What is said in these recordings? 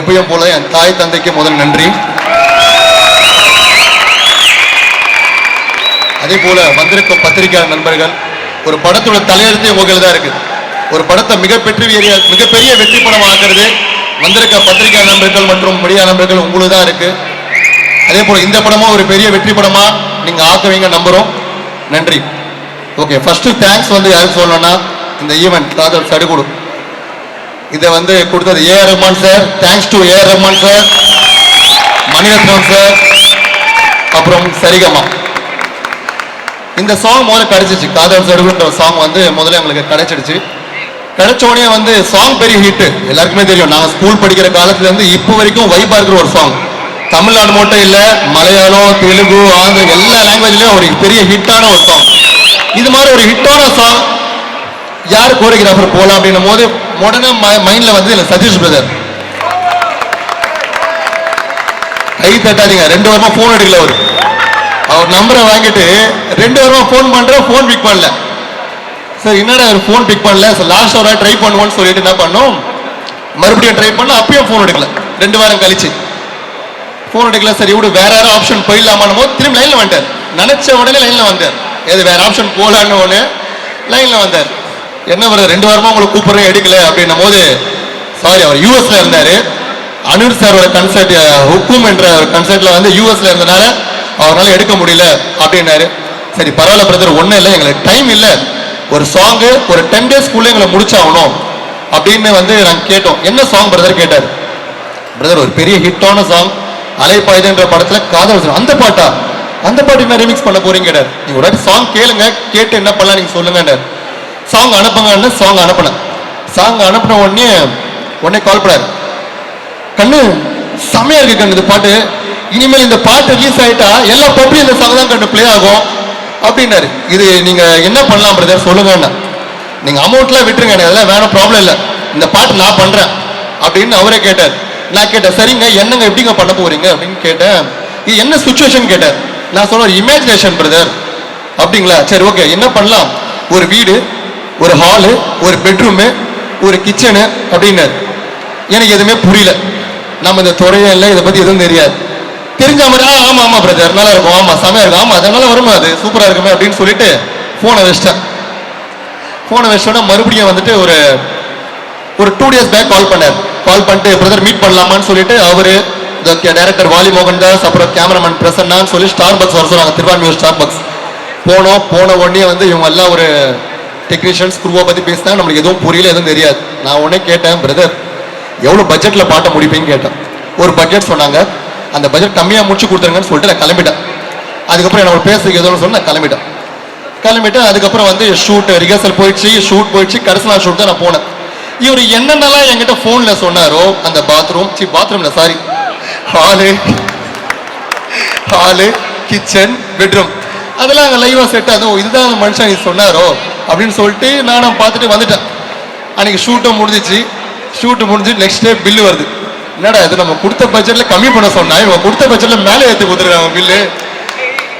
எப்பயும் போல என் தாய் தந்தைக்கு முதல் நன்றி. அதே போல வந்திருக்கும் பத்திரிகையாளர் நண்பர்கள் ஒரு படத்தோட தலையெழுத்தே உங்களை தான் இருக்கு. ஒரு படத்தை மிகப்பெரிய மிகப்பெரிய வெற்றி படம் ஆக்குறது வந்திருக்க பத்திரிகை நண்பர்கள் மற்றும் மீடியா நண்பர்கள் உங்களுக்கு தான் இருக்கு. அதே போல இந்த படமும் ஒரு பெரிய வெற்றி படமா நீங்க ஆக்குவீங்க நம்புறோம். நன்றி. ஓகே ஃபர்ஸ்ட் தேங்க்ஸ் வந்து யாருக்கு சொல்லணும்னா இந்த ஈவெண்ட் காதல் சடுகுடு. இதை வந்து கொடுத்தது A R Rahman sir thanks to A R Rahman sir Maniratnam sir அப்புறம் சரிகமா. இந்த சாங் முதல்ல கிடைச்சிச்சு. காதல் சடுகுன்ற சாங் வந்து முதல்ல எங்களுக்கு கிடைச்சிடுச்சு. கிடைச்ச உடனே வந்து சாங் பெரிய ஹிட் எல்லாருக்குமே தெரியும். நாங்கள் ஸ்கூல் படிக்கிற காலத்துல இருந்து இப்போ வரைக்கும் வைப்பா இருக்கிற ஒரு சாங் தமிழ்நாடு மட்டும் இல்ல மலையாளம் தெலுங்கு ஆந்திர எல்லா லாங்குவேஜ்லயும் ஒரு பெரிய ஹிட்டான ஒரு சாங் இது மாதிரி ஒரு ஹிட்டான சாங் யார் கோரியோகிராஃபர் போலாம் அப்படின்னும் போது உடனே மைண்ட்ல வந்து இல்ல சதீஷ் பிரதர் கை தட்டாதீங்க. ரெண்டு வாரமா போன் எடுக்கல அவரு. அவர் நம்பரை வாங்கிட்டு ரெண்டு வாரமா ஃபோன் பண்ற ஃபோன் பிக் பண்ணல. சார் என்னடா அவர் ஃபோன் பிக் பண்ணல? சார் லாஸ்ட் ஒரு ட்ரை பண்ணுவோம்னு சொல்லிட்டு என்ன பண்ணோம்? மறுபடியும் ட்ரை பண்ண அப்பயும் ஃபோன் எடுக்கல. ரெண்டு வாரம் கழிச்சு. ஃபோன் எடுக்கல சரி இவ்வளவு வேற யாரும் ஆப்ஷன் போயிடலாமான்னு போது திரும்பி லைன்ல வந்துட்டார். நினைச்ச உடனே லைன்ல வந்தார் எது வேற ஆப்ஷன் போலான்னு உடனே லைன்ல வந்தார் என்ன பிரதர் ரெண்டு வாரமா உங்களை கூப்பிட்றேன் எடுக்கல அப்படின்னும் போது சாரி அவர் யூஎஸ்ல இருந்தாரு. அனில் சாரோட கன்சர்ட் ஹுக்கும் என்ற ஒரு கன்சர்ட்ல வந்து யூஎஸ்ல இருந்தனால அவரால் எடுக்க முடியல அப்படின்னாரு. சரி பரவாயில்ல பிரதர் ஒன்றும் இல்லை எங்களுக்கு டைம் இல்லை. ஒரு சாங்கு ஒரு டென் டேஸ்க்குள்ளே எங்களை முடிச்சாகணும் அப்படின்னு வந்து நாங்கள் கேட்டோம். என்ன சாங் பிரதர் கேட்டார்? பிரதர் ஒரு பெரிய ஹிட்டான சாங் அலைப்பாயுதுன்ற படத்தில் காதல் அந்த பாட்டா? அந்த பாட்டு என்ன ரிமிக்ஸ் பண்ண போறீங்க கேட்டார். நீங்க ஒரு சாங் கேளுங்க கேட்டு என்ன பண்ணலாம் நீங்க சொல்லுங்க சாங் அனுப்புங்கன்னு சாங் அனுப்புனேன் சாங் அனுப்புன உடனே உடனே கால் பண்ணாரு. கண்ணு செமையா இருக்கு கண்ணு இந்த பாட்டு. இனிமேல் இந்த பாட்டு ரிலீஸ் ஆயிட்டா எல்லா பப்ளியும் இந்த சாங் தான் கண்ணு ப்ளே ஆகும். அப்படின்னாரு. இது நீங்க என்ன பண்ணலாம் பிரதர் சொல்லுங்கண்ணா நீங்க அமௌண்ட்லாம் விட்டுருங்க எனக்கு அதெல்லாம் வேணும் ப்ராப்ளம் இல்லை. இந்த பாட்டு நான் பண்றேன். அப்படின்னு அவரே கேட்டார். நான் கேட்டேன் சரிங்க என்னங்க எப்படிங்க பண்ண போறீங்க? அப்படின்னு கேட்டேன். இது என்ன சுச்சுவேஷன் கேட்டார்? நான் சொன்ன இமேஜினேஷன் பிரதர் அப்படிங்களா? சரி ஓகே என்ன பண்ணலாம்? ஒரு வீடு ஒரு ஹாலு ஒரு பெட்ரூமு ஒரு கிச்சனு அப்படின்னாரு. எனக்கு எதுவுமே புரியல. நம்ம இந்த துறையே இல்லை இதை பற்றி எதுவும் தெரியாது. தெரிஞ்ச மாதிரி ஆ ஆமாம் ஆமாம் பிரதர் நல்லா இருக்கும். ஆமாம் செமையா இருக்கும். ஆமாம் அதனால வருமா அது? சூப்பராக இருக்குமே அப்படின்னு சொல்லிட்டு ஃபோனை வச்சிட்டேன். ஃபோனை வச்சோன்னா மறுபடியும் வந்துட்டு ஒரு ஒரு டூ டேஸ் பேக் கால் பண்ணார். கால் பண்ணிட்டு பிரதர் மீட் பண்ணலாமான்னு சொல்லிட்டு அவர் டேரக்டர் வாலி மோகன் தாஸ் அப்புறம் கேமராமேன் பிரசன்னான்னு சொல்லி ஸ்டார் பக்ஸ் வர சொன்னாங்க. திருவான்மியூர் ஸ்டார் பக்ஸ் போனோம் போன உடனே வந்து இவங்க எல்லாம் ஒரு டெக்னீஷியன்ஸ் குருவை பற்றி பேசினா நம்மளுக்கு எதுவும் புரியல எதுவும் தெரியாது. நான் உடனே கேட்டேன் பிரதர் எவ்வளோ பட்ஜெட்டில் பாட்ட முடிப்பீங்கன்னு கேட்டேன். ஒரு பட்ஜெட் சொன்னாங்க. அந்த பட்ஜெட் கம்மியாக முடிச்சு கொடுத்துருங்கன்னு சொல்லிட்டு நான் கிளம்பிட்டேன். அதுக்கப்புறம் என்னோட பேசுறதுக்கு எதுவும் சொல்லி நான் கிளம்பிட்டேன். கிளம்பிட்டு அதுக்கப்புறம் வந்து ஷூட் ரிஹர்சல் போயிடுச்சு ஷூட் போயிடுச்சு கடைசி நாள் ஷூட் தான் நான் போனேன். இவர் என்னென்னலாம் என்கிட்ட ஃபோனில் சொன்னாரோ அந்த பாத்ரூம் சி பாத்ரூம்ல sorry hall hall kitchen bedroom அதெல்லாம் அங்கே லைவாக செட் ஆகும் இதுதான் அந்த மனுஷன் இது சொன்னாரோ? அப்படின்னு சொல்லிட்டு நானும் பார்த்துட்டு வந்துட்டேன். அன்னைக்கு ஷூட்டும் முடிஞ்சிச்சு. ஷூட்டு முடிஞ்சு நெக்ஸ்ட் டே பில்லு வருது. என்னடா இது நம்ம கொடுத்த பட்ஜெட்டில் கம்மி பண்ண சொன்னா இவங்க கொடுத்த பட்ஜெட்டில் மேலே ஏற்றி கொடுத்துருக்காங்க பில்லு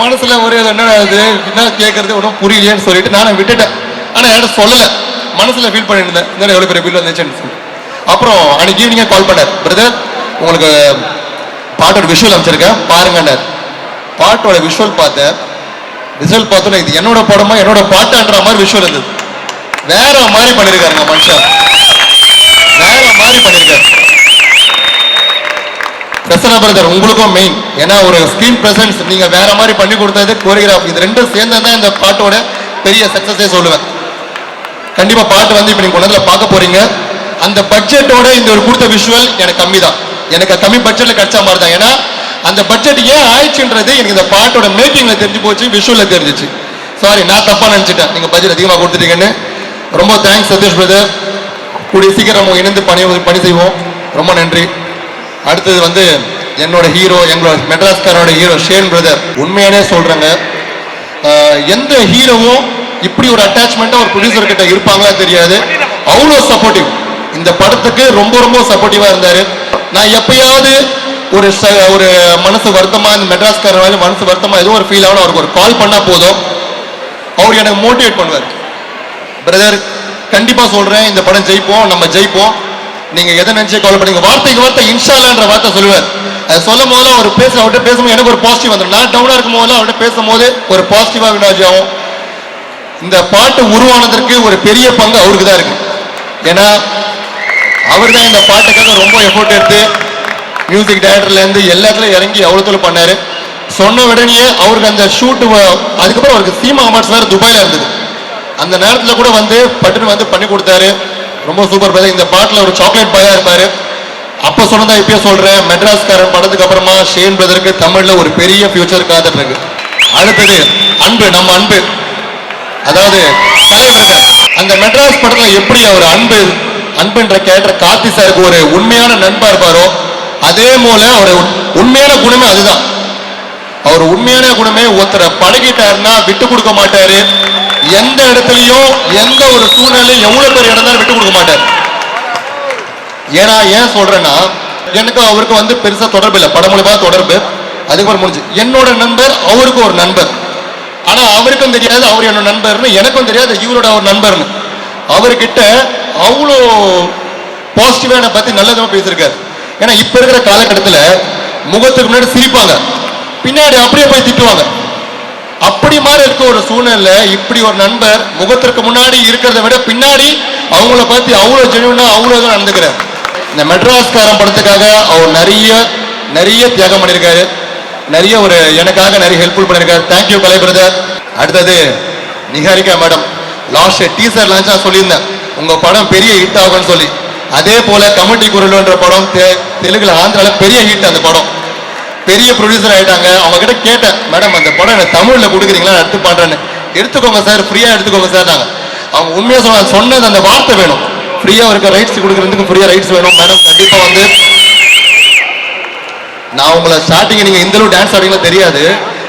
மனசில் ஒரே என்னடா இது என்ன கேட்குறது ஒன்றும் புரியலையேன்னு சொல்லிட்டு நானும் விட்டுட்டேன். ஆனால் என்கிட்ட சொல்லலை. மனசில் ஃபீல் பண்ணிட்டு இருந்தேன் இந்த எவ்வளோ பெரிய பில் வந்துச்சுன்னு சொல்லி அப்புறம் அன்னைக்கு ஈவினிங்கே கால் பண்ணார். பிரதர் உங்களுக்கு பாட்டோட விஷுவல் அமைச்சிருக்கேன். பாருங்கன்னார் பாட்டோட விஷுவல் பார்த்தேன். ரிசல்ட் பார்த்தோன்னா இது என்னோட படமா என்னோட பாட்டான்ற மாதிரி விஷுவல் இருந்தது. வேற மாதிரி பண்ணியிருக்காருங்க மனுஷன் வேற மாதிரி பண்ணியிருக்காரு பிரசன்னா பிரதர் உங்களுக்கும் மெயின் ஏன்னா ஒரு ஸ்கிரீன் பிரசன்ஸ் நீங்க வேற மாதிரி பண்ணி கொடுத்தது கோரியோகிராஃப் இது ரெண்டும் சேர்ந்தா தான் இந்த பாட்டோட பெரிய சக்சஸே சொல்லுவேன். கண்டிப்பா பாட்டு வந்து இப்ப நீங்க கொண்டதுல பார்க்க போறீங்க. அந்த பட்ஜெட்டோட இந்த ஒரு கொடுத்த விஷுவல் எனக்கு கம்மி தான் எனக்கு கம்மி பட்ஜெட்ல கிடைச்ச மாதிரி தான் ஏன்னா அந்த பட்ஜெட் ஏன் ஆயிடுச்சுன்றது எனக்கு இந்த பாட்டோட மேக்கிங்ல தெரிஞ்சு போச்சு விஷுவல தெரிஞ்சிச்சு. சாரி நான் தப்பா நினைச்சிட்டேன். நீங்க பட்ஜெட் அதிகமாக கொடுத்துட்டீங்கன்னு. ரொம்ப தேங்க்ஸ் சதீஷ் பிரதர் கூடிய சீக்கிரம் இணைந்து பணி பணி செய்வோம். ரொம்ப நன்றி. அடுத்தது வந்து என்னோட ஹீரோ எங்களோட மெட்ராஸ்காரோட ஹீரோ ஷேன் பிரதர் உண்மையானே சொல்கிறேங்க எந்த ஹீரோவும் இப்படி ஒரு அட்டாச்மெண்ட்டாக ஒரு ப்ரொடியூசர் கிட்ட இருப்பாங்களா தெரியாது. அவ்வளோ சப்போர்ட்டிவ் இந்த படத்துக்கு ரொம்ப ரொம்ப சப்போர்ட்டிவாக இருந்தார். நான் எப்பயாவது ஒரு ச- ஒரு மனசு வருத்தமா இந்த மெட்ராஸ்காரர் மனசு வருத்தமா ஏதோ ஒரு ஃபீல் ஆகணும் அவருக்கு ஒரு கால் பண்ணா போதும். அவர் எனக்கு மோட்டிவேட் பண்ணுவார். பிரதர் கண்டிப்பா சொல்றேன் இந்த படம் ஜெயிப்போம் நம்ம ஜெயிப்போம். நீங்க எதை நினைச்சு கவலை பண்ணீங்க வார்த்தைக்கு வார்த்தை இன்ஷாலான்ற வார்த்தை சொல்லுவார். அதை சொல்லும் போது அவர் பேச அவர்கிட்ட பேசும்போது எனக்கு ஒரு பாசிட்டிவ் வந்துடும். நான் டவுனா இருக்கும் போது அவர்கிட்ட பேசும்போது ஒரு பாசிட்டிவா வினாஜி ஆகும். இந்த பாட்டு உருவானதற்கு ஒரு பெரிய பங்கு அவருக்கு தான் இருக்கு. ஏன்னா அவர் தான் இந்த பாட்டுக்காக ரொம்ப எஃபோர்ட் எடுத்து மியூசிக் டைரக்டர்லேருந்து எல்லாத்துலையும் இறங்கி அவ்வளோ பண்ணார். சொன்ன உடனே அவருக்கு அந்த ஷூட்டு அதுக்கப்புறம் அவருக்கு சீமா அமர்ஸ் வேறு துபாயில் இருந்தது. அந்த நேரத்தில் கூட வந்து பட்டுன்னு வந்து பண்ணி கொடுத்தாரு. ரொம்ப சூப்பர் பிரதர் இந்த பாட்டில் ஒரு சாக்லேட் பாயாக இருப்பார். அப்போ சொன்னதா இப்பயே சொல்கிறேன் மெட்ராஸ்காரன் படத்துக்கு அப்புறமா ஷேன் பிரதருக்கு தமிழில் ஒரு பெரிய ஃபியூச்சர் காத்துட்டு இருக்கு அடுத்தது அன்பு நம்ம அன்பு. அதாவது தலைவர்கள் அந்த மெட்ராஸ் படத்தில் எப்படி அவர் அன்பு அன்புன்ற கேரக்டர் கார்த்தி சாருக்கு ஒரு உண்மையான நண்பா இருப்பாரோ அதே போல அவருடைய உண்மையான குணமே அதுதான். அவர் உண்மையான குணமே ஒருத்தரை பழகிட்டாருன்னா விட்டு கொடுக்க மாட்டாரு. எந்த இடத்துலயும் எந்த ஒரு சூழ்நிலையும் எவ்வளவு பேர் இடந்தாலும் விட்டு கொடுக்க மாட்டார். ஏன்னா ஏன் சொல்றேன்னா எனக்கு அவருக்கு வந்து பெருசா தொடர்பு இல்லை. படம் மூலமா தொடர்பு. அதுக்கப்புறம் முடிஞ்சு. என்னோட நண்பர் அவருக்கு ஒரு நண்பர். ஆனா அவருக்கும் தெரியாது அவர் என்னோட நண்பர்னு. எனக்கும் தெரியாது இவரோட ஒரு நண்பர்னு. அவர்கிட்ட அவ்வளோ பாசிட்டிவா என்னை பத்தி நல்லதுமா பேசியிருக்காரு. ஏன்னா இப்ப இருக்கிற காலகட்டத்தில் முகத்துக்கு முன்னாடி சிரிப்பாங்க. பின்னாடி அப்படியே போய் திட்டுவாங்க. அப்படி மாதிரி இருக்க ஒரு சூழ்நிலை இப்படி ஒரு நண்பர் முகத்திற்கு முன்னாடி இருக்கிறத விட பின்னாடி அவங்கள பத்தி அவ்வளோ ஜெனுவனா அவ்வளோ இதுவா நடந்துக்கிறார் இந்த மெட்ராஸ்காரன் படத்துக்காக அவர் நிறைய நிறைய தியாகம் பண்ணியிருக்காரு. நிறைய ஒரு எனக்காக நிறைய ஹெல்ப்ஃபுல் பண்ணியிருக்காரு. தேங்க்யூ கலை பிரதர் அடுத்தது நிகாரிகா மேடம். லாஸ்ட் டீசர் லான்ச்சா சொல்லியிருந்தேன். உங்கள் படம் பெரிய ஹிட் ஆகும்னு சொல்லி. அதே போல கமிட்டி குரலுன்ற படம் தெ- தெலுங்குல ஆந்திரால பெரிய ஹிட் அந்த படம். பெரிய ப்ரொடியூசர் ஆயிட்டாங்க. அவங்க கிட்ட கேட்டேன் மேடம் அந்த படம் எனக்கு தமிழ்ல கொடுக்குறீங்களா? எடுத்து பண்றேன்னு எடுத்துக்கோங்க சார் ஃப்ரீயா எடுத்துக்கோங்க சார் நாங்க. அவங்க உண்மையா சொன்ன சொன்னது அந்த வார்த்தை வேணும். ஃப்ரீயா இருக்க ரைட்ஸ் கொடுக்கறதுக்கு ஃப்ரீயா ரைட்ஸ் வேணும். மேடம் கண்டிப்பா வந்து நான் உங்களை ஸ்டார்டிங் நீங்க இந்த அளவு டான்ஸ் ஆடுறீங்களா தெரியாது.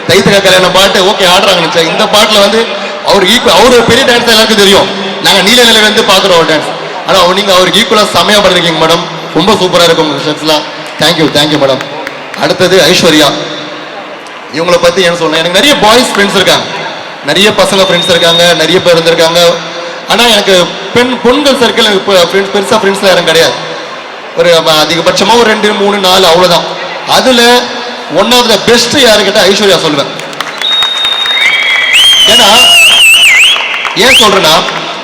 தைத்தக கல்யாணம் பாட்டு ஓகே ஆடுறாங்க நினைச்சேன் இந்த பாட்டுல வந்து அவர் ஈக்குவல் அவர் பெரிய டான்ஸ் எல்லாருக்கும் தெரியும். நாங்க நீல நிலையில இருந்து பாக்குறோம் டான்ஸ் ஆனால் நீங்கள் அவருக்கு ஈக்குவலாக செமையாக பண்ணிருக்கீங்க மேடம் ரொம்ப சூப்பராக இருக்கும் உங்கள் ஸ்டெப்ஸ்லாம் தேங்க்யூ தேங்க்யூ மேடம் அடுத்தது ஐஸ்வர்யா. இவங்களை பற்றி என்ன சொல்றேன் எனக்கு நிறைய பாய்ஸ் ஃப்ரெண்ட்ஸ் இருக்காங்க. நிறைய பசங்க ஃப்ரெண்ட்ஸ் இருக்காங்க நிறைய பேர் இருந்திருக்காங்க. ஆனால் எனக்கு பெண் பொண்கள் சர்க்கிள் இப்போ ஃப்ரெண்ட்ஸ் பெருசாக ஃப்ரெண்ட்ஸ்லாம் யாரும் கிடையாது. ஒரு அதிகபட்சமாக ஒரு ரெண்டு மூணு நாலு அவ்வளோதான் அதில் ஒன் ஆஃப் த பெஸ்ட் யாரு கேட்டால் ஐஸ்வர்யா சொல்லுவேன். ஏன்னா ஏன் சொல்றேன்னா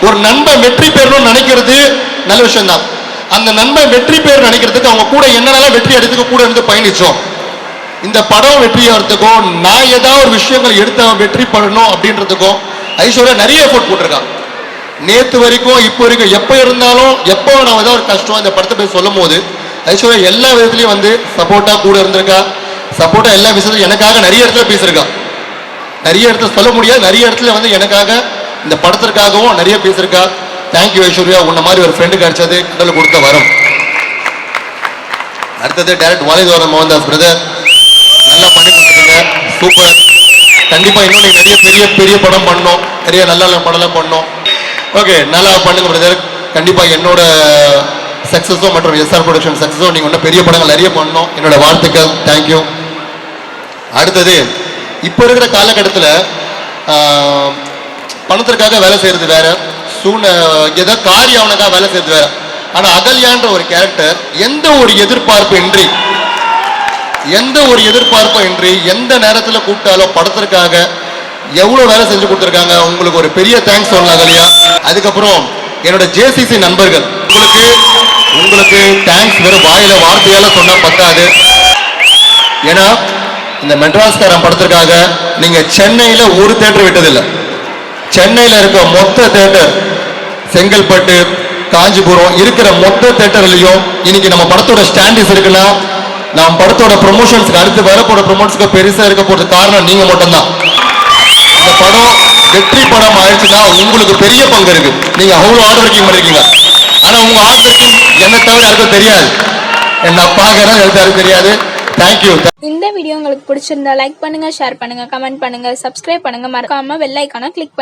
ஒரு நண்பன் வெற்றி பெறணும்னு நினைக்கிறது நல்ல விஷயம் தான் அந்த நண்பன் வெற்றி பெற நினைக்கிறதுக்கு அவங்க கூட என்னென்னலாம் வெற்றி எடுத்துக்க கூட இருந்து பயணிச்சோம். இந்த படம் வெற்றி ஆகிறதுக்கும் நான் ஏதாவது ஒரு விஷயங்கள் எடுத்து அவன் வெற்றி பண்ணணும் அப்படின்றதுக்கும் ஐஸ்வர்யா நிறைய எஃபோர்ட் போட்டிருக்கான். நேற்று வரைக்கும் இப்போ வரைக்கும் எப்போ இருந்தாலும் எப்போ நான் ஏதாவது ஒரு கஷ்டம் இந்த படத்தை போய் சொல்லும் போது ஐஸ்வர்யா எல்லா விதத்துலையும் வந்து சப்போர்ட்டாக கூட இருந்திருக்கா? சப்போர்ட்டாக எல்லா விஷயத்துலையும் எனக்காக நிறைய இடத்துல பேசியிருக்கா. நிறைய இடத்துல சொல்ல முடியாது நிறைய இடத்துல வந்து எனக்காக இந்த படத்திற்காகவும் நிறைய பேசியிருக்கா. Thank you Aishwarya. உன்ன மாதிரி ஒரு ஃப்ரெண்டு கிடைச்சது கடல் கொடுத்த வரும். அடுத்தது டேரக்ட் வாலிதோரன் மோகன்தாஸ் பிரதர் நல்லா பண்ணி கொடுத்துருங்க சூப்பர் கண்டிப்பாக இன்னும் நீங்கள் நிறைய பெரிய பெரிய படம் பண்ணணும். நிறைய நல்ல நல்ல படம்லாம் பண்ணோம் ஓகே நல்லா பண்ணுங்க பிரதர் கண்டிப்பாக என்னோட சக்ஸஸோ மற்றும் எஸ்ஆர் ப்ரொடக்ஷன் சக்ஸஸோ நீங்கள் இன்னும் பெரிய படங்கள் நிறைய பண்ணணும். என்னோட வாழ்த்துக்கள். தேங்க்யூ அடுத்தது இப்போ இருக்கிற காலகட்டத்தில் பணத்திற்காக வேலை செய்யறது வேற. சூழ்நிலை ஏதோ காரியாவனுக்காக வேலை செய்யறது வேற. ஆனா அகல்யான்ற ஒரு கேரக்டர் எந்த ஒரு எதிர்பார்ப்பு இன்றி எந்த ஒரு எதிர்பார்ப்பும் இன்றி எந்த நேரத்துல கூப்பிட்டாலும் படத்திற்காக எவ்வளவு வேலை செஞ்சு கொடுத்துருக்காங்க உங்களுக்கு ஒரு பெரிய தேங்க்ஸ் சொல்லலாம் அகல்யா அதுக்கப்புறம் என்னோட ஜேசிசி நண்பர்கள் உங்களுக்கு உங்களுக்கு தேங்க்ஸ் வெறும் வாயில வார்த்தையால சொன்னா பத்தாது. ஏன்னா இந்த மெட்ராஸ்காரன் படத்திற்காக நீங்க சென்னையில ஒரு தேட்டர் விட்டதில்லை. சென்னையில் இருக்க மொத்த தேட்டர் செங்கல்பட்டு காஞ்சிபுரம் இருக்கிற மொத்த தேட்டர்லையும் இன்னைக்கு நம்ம படத்தோட ஸ்டாண்டிஸ் இருக்குன்னா நம்ம படத்தோட ப்ரொமோஷன்ஸ்க்கு அடுத்து வரப்போற ப்ரொமோஷன்ஸ்க்கு பெருசாக இருக்க போறது காரணம் நீங்கள் மட்டும்தான். இந்த படம் வெற்றி படம் ஆயிடுச்சுன்னா உங்களுக்கு பெரிய பங்கு இருக்கு. நீங்கள் அவ்வளோ ஆர்டர் ஒர்க்கிங் பண்ணிருக்கீங்க. ஆனால் உங்க ஆர்டர் ஒர்க்கிங் என்ன தவிர யாருக்கும் தெரியாது. என்ன பாக்குறேன் எனக்கு யாருக்கும் தெரியாது. தேங்க்யூ இந்த வீடியோ உங்களுக்கு பிடிச்சிருந்தா லைக் பண்ணுங்க ஷேர் பண்ணுங்க கமெண்ட் பண்ணுங்க சப்ஸ்கிரைப் பண்ணுங்க. மறக்காம வெள்ளைக்கான கிளிக் பண்ணுங்க.